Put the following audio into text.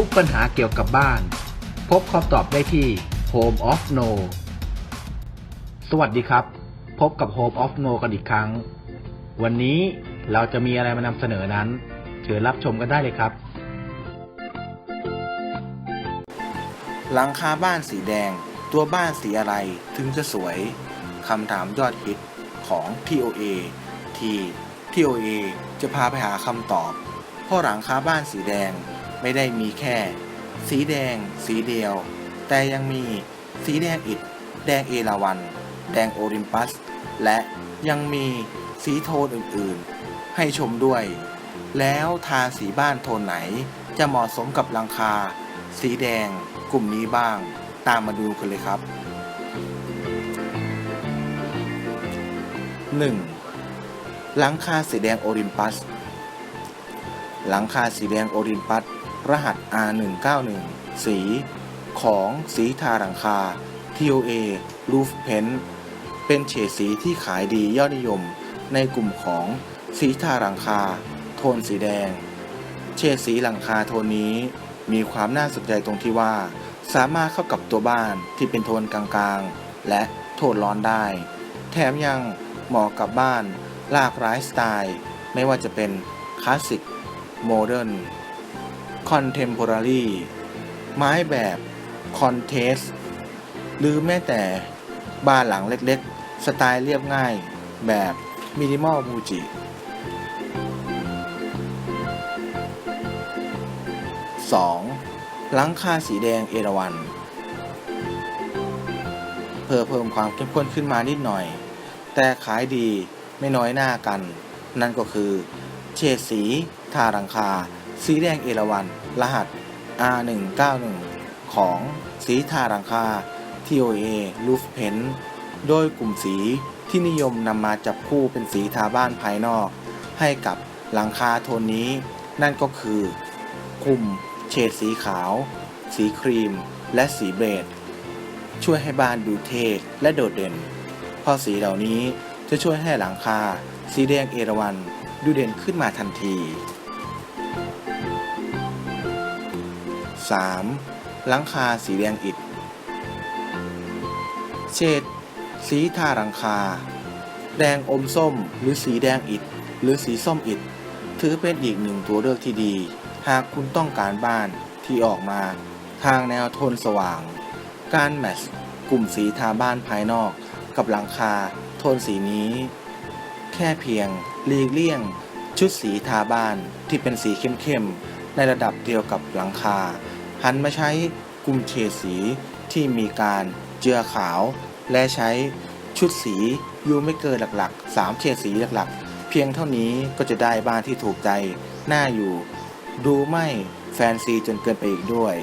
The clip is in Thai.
ุกปัญหาเกี่ยวกับบ้าน พบคำตอบได้ที่ Home of No สวัสดีครับ พบกับ Home of No กันอีกครั้ง วันนี้เราจะมีอะไรมานำเสนอนั้นเชิญรับชมกันได้เลยครับ หลังคาบ้านสีแดง ตัวบ้านสีอะไรถึงจะสวยคำถามยอดฮิตของ TOA ที่ TOA จะพาไปหาคำตอบเพราะหลังคาบ้านสีแดง ไม่ได้มีแค่ สีแดง สีเดียว แต่ยังมีสีแดงอิฐแดงเอราวัน แดงโอริมปัส และยังมีสีโทนอื่นๆ ให้ชมด้วย แล้วทาสีบ้านโทนไหนจะเหมาะสมกับหลังคา สีแดงกลุ่มนี้บ้าง ตามมาดูกันเลยครับ 1. หลังคาสีแดงโอริมปัส หลังคาสีแดงโอริมปัส รหัส R191 สี ของสีทาหลังคา TOA Roof Paint เป็นเฉดสีที่ขายดียอดนิยมในกลุ่มของสีทาหลังคา โทนสีแดง เฉดสีหลังคาโทนนี้มีความน่าสนใจตรงที่ว่า สามารถเข้ากับตัวบ้านที่เป็นโทนกลางๆ และโทนร้อนได้ แถมยังเหมาะกับบ้านหลากหลายสไตล์ ไม่ว่าจะเป็นคลาสสิกโมเดิร์น คอนเทม p o รารีไม้แบบคอนเทสหรือแม้แต่บ้านหลังเล็กๆ สไตล์เรียบง่ายแบบมินิมอลบูจิ 2. หลังคาสีแดงเอราวันเพื่อเพิ่มความเข้มข้นขึ้นมานิดหน่อย แต่ขายดีไม่น้อยหน้ากัน นั่นก็คือ เฉดสี ทาหลังคา สีแดงเอราวันรหัส R191 ของสีทาหลังคา TOA Roof Paint โดยกลุ่มสีที่นิยมนำมาจับคู่เป็นสีทาบ้านภายนอก ให้กับหลังคาโทนนี้ นั่นก็คือกลุ่มเฉดสีขาว สีครีม และสีเบจช่วยให้บ้านดูเท่และโดดเด่น เพราะสีเหล่านี้จะช่วยให้หลังคา สีแดงเอราวันดูเด่นขึ้นมาทันที 3. หลังคาสีแดงอิฐ เฉดสีทาหลังคา แดงอมส้มหรือสีแดงอิฐ หรือสีส้มอิฐ ถือเป็นอีกหนึ่งตัวเลือกที่ดี หากคุณต้องการบ้านที่ออกมาทางแนวโทนสว่าง การแมชกลุ่มสีทาบ้านภายนอก กับหลังคาโทนสีนี้ แค่เพียงหลีกเลี่ยง ชุดสีทาบ้านที่เป็นสีเข้มๆ ในระดับเดียวกับหลังคา หันมาใช้กลุ่มเฉดสีที่มีการเจือขาว และใช้ชุดสียูไม่เกินหลักๆ 3 เฉดสีหลักๆ เพียงเท่านี้ก็จะได้บ้านที่ถูกใจน่าอยู่ ดูไม่แฟนซีจนเกินไปอีกด้วย